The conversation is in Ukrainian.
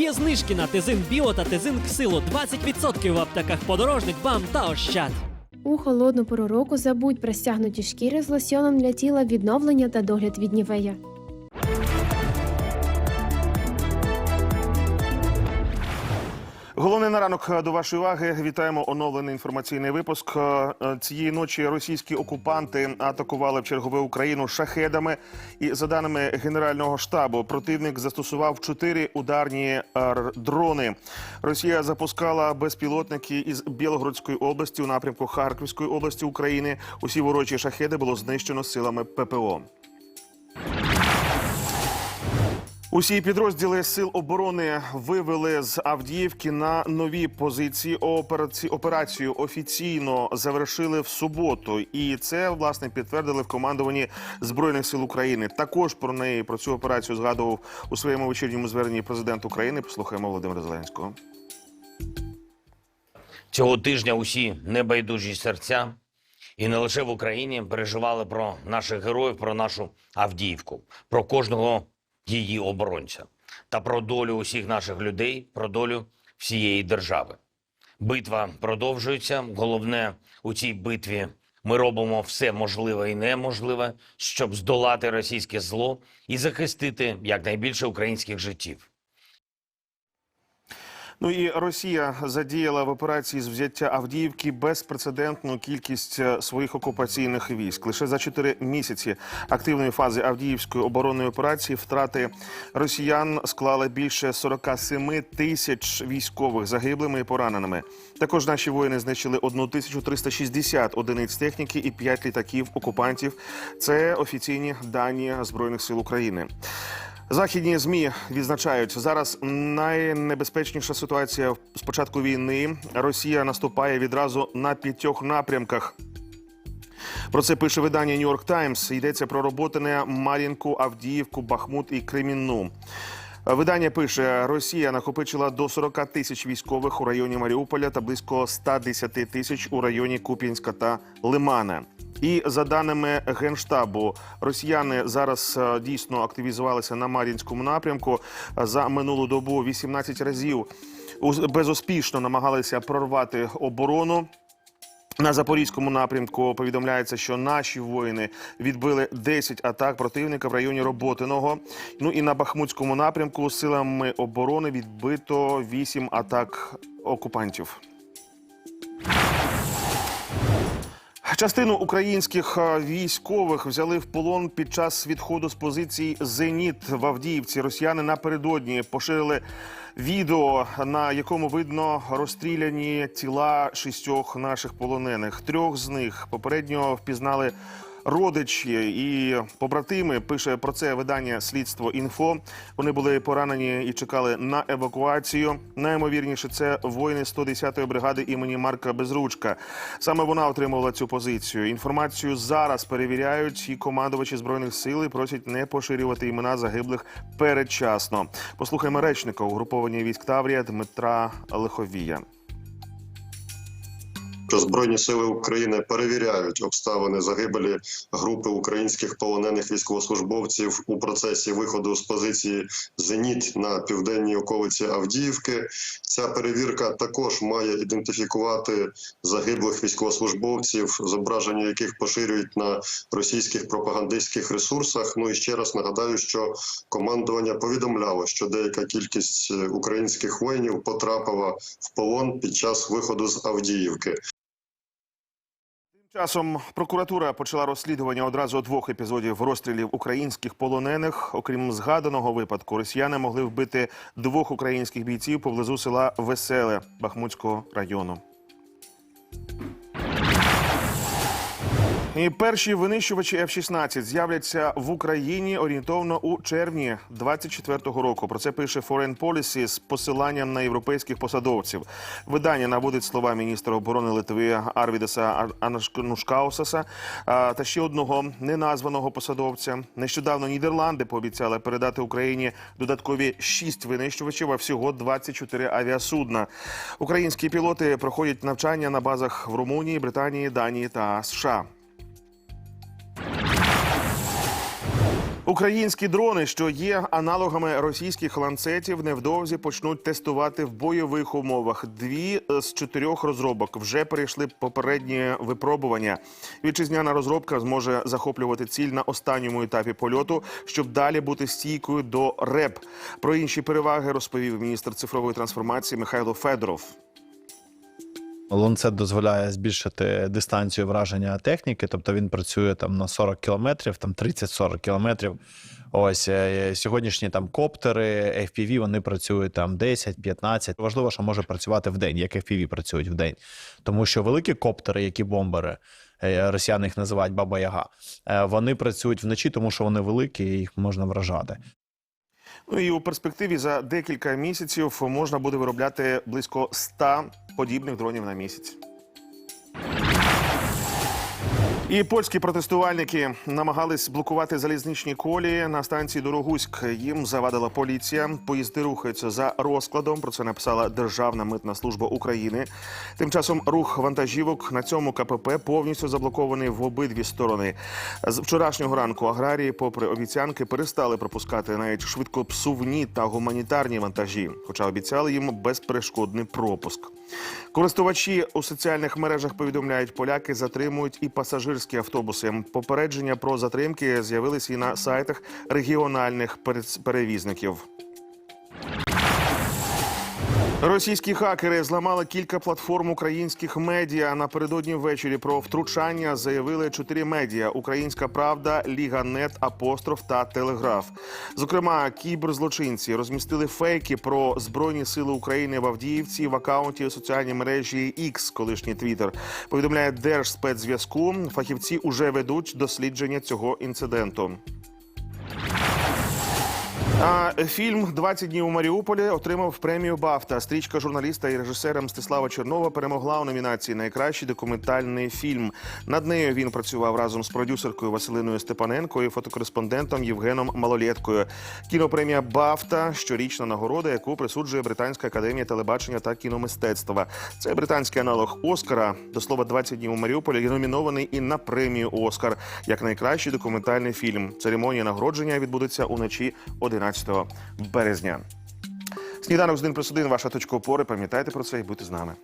Є знижки на Тезин Біо та Тезин Ксило 20% в аптеках подорожник, бам та ощад. У холодну пору року забудь про стягнуті шкіри з лосьоном для тіла, відновлення та догляд від нівея. Головне на ранок до вашої уваги. Вітаємо оновлений інформаційний випуск. Е, Цієї ночі російські окупанти атакували в чергове Україну шахедами. І за даними генерального штабу, противник застосував чотири ударні е, дрони. Росія запускала безпілотники із Білогородської області у напрямку Харківської області України. Усі ворочі шахеди було знищено силами ППО. Усі підрозділи сил оборони вивели з Авдіївки на нові позиції. Операці... Операцію офіційно завершили в суботу, і це власне підтвердили в командуванні збройних сил України. Також про неї про цю операцію згадував у своєму вечірньому зверненні президент України. Послухаємо Володимира Зеленського. Цього тижня усі небайдужі серця, і не лише в Україні, переживали про наших героїв, про нашу Авдіївку, про кожного її оборонця та про долю усіх наших людей, про долю всієї держави. Битва продовжується. Головне у цій битві ми робимо все можливе і неможливе, щоб здолати російське зло і захистити якнайбільше українських життів. Ну і Росія задіяла в операції з взяття Авдіївки безпрецедентну кількість е, своїх окупаційних військ. Лише за чотири місяці активної фази Авдіївської оборонної операції втрати росіян склали більше 47 тисяч військових загиблими і пораненими. Також наші воїни знищили 1360 одиниць техніки і 5 літаків окупантів. Це офіційні дані збройних сил України. Західні змі відзначають зараз найнебезпечніша ситуація з початку війни. Росія наступає відразу на п'ятьох напрямках. Про це пише видання York Times. Йдеться про роботине Мар'їнку, Авдіївку, Бахмут і Кремінну. Видання пише: Росія накопичила до 40 тисяч військових у районі Маріуполя та близько 110 тисяч у районі Куп'янська та Лимана. І за даними генштабу, росіяни зараз е, дійсно активізувалися на Мар'їнському напрямку. За минулу добу 18 разів безуспішно намагалися прорвати оборону. На запорізькому напрямку повідомляється, що наші воїни відбили 10 атак противника в районі Роботиного. Ну і на Бахмутському напрямку силами оборони відбито 8 атак окупантів. Частину українських е, військових взяли в полон під час відходу з позицій Зеніт в Авдіївці. Росіяни напередодні поширили відео, на якому видно розстріляні тіла шістьох наших полонених. Трьох з них попередньо впізнали. Родичі і побратими пише про це видання Слідство інфо. Вони були поранені і чекали на евакуацію. Наймовірніше, це воїни 110-ї бригади імені Марка Безручка. Саме вона отримувала цю позицію. Інформацію зараз перевіряють і командувачі збройних сил просять не поширювати імена загиблих передчасно. Послухаймо речника угруповання військ Таврія Дмитра Лиховія. Що Збройні сили України перевіряють обставини загибелі групи українських полонених військовослужбовців у процесі виходу з позиції Зеніт на південній околиці Авдіївки. Ця перевірка також має ідентифікувати загиблих військовослужбовців, зображення яких поширюють на російських пропагандистських ресурсах. Ну і ще раз нагадаю, що командування повідомляло, що деяка кількість українських воїнів потрапила в полон під час виходу з Авдіївки. Часом прокуратура почала розслідування одразу двох епізодів розстрілів українських полонених. Окрім згаданого випадку, росіяни могли вбити двох українських бійців поблизу села Веселе Бахмутського району. І перші винищувачі F-16 з'являться в Україні орієнтовно у червні 24-го року. Про це пише Foreign Policy з посиланням на європейських посадовців. Видання наводить слова міністра оборони Литви Арвідеса Анушкаусаса та ще одного неназваного посадовця. Нещодавно Нідерланди пообіцяли передати Україні додаткові шість винищувачів, а всього 24 авіасудна. Українські пілоти проходять навчання на базах в Румунії, Британії, Данії та США. Українські дрони, що є аналогами російських ланцетів, невдовзі почнуть тестувати в бойових умовах. Дві з чотирьох розробок вже перейшли попереднє випробування. Вітчизняна розробка зможе захоплювати ціль на останньому етапі польоту, щоб далі бути стійкою до РЕП. Про інші переваги розповів міністр цифрової трансформації Михайло Федоров. Ланцет дозволяє збільшити дистанцію враження техніки, тобто він працює там на 40 кілометрів, там 30-40 кілометрів. Ось е, сьогоднішні там коптери, FPV, вони працюють там 10-15. Важливо, що може працювати в день, як FPV працюють в день. Тому що великі коптери, які бомбери, е, росіяни їх називають Баба-Яга, е, вони працюють вночі, тому що вони великі і їх можна вражати. Ну і у перспективі за декілька місяців можна буде виробляти близько 100 подібних дронів на місяць. І польські протестувальники намагались блокувати залізничні колії на станції Дорогуськ. Їм завадила поліція. Поїзди рухаються за розкладом. Про це написала Державна митна служба України. Тим часом рух вантажівок на цьому КПП повністю заблокований в обидві сторони. З вчорашнього ранку аграрії, попри обіцянки, перестали пропускати навіть швидкопсувні та гуманітарні вантажі, хоча обіцяли їм безперешкодний пропуск. Користувачі у соціальних мережах повідомляють, поляки затримують і пасажирські автобуси. Попередження про затримки з'явилися і на сайтах регіональних перевізників. Російські хакери зламали кілька платформ українських медіа. Напередодні ввечері про втручання заявили чотири медіа: Українська Правда, Ліга Нет, Апостроф та Телеграф. Зокрема, кіберзлочинці розмістили фейки про збройні сили України в Авдіївці в акаунті у соціальній мережі X, колишній Твіттер. Повідомляє Держспецзв'язку. Фахівці уже ведуть дослідження цього інциденту. Фільм «20 днів у Маріуполі отримав премію Бафта. Стрічка журналіста і режисера Мстислава Чернова перемогла у номінації Найкращий документальний фільм. Над нею він працював разом з продюсеркою Василиною Степаненко і фотокореспондентом Євгеном Малолєткою. Кінопремія Бафта щорічна нагорода, яку присуджує Британська академія телебачення та кіномистецтва. Це британський аналог Оскара. До слова, «20 днів у Маріуполі є номінований і на премію Оскар як найкращий документальний фільм. Церемонія нагородження відбудеться уночі 11 березня. Сніданок з 1 плюс 1 – ваша точка опори. Пам'ятайте про це і будьте з нами.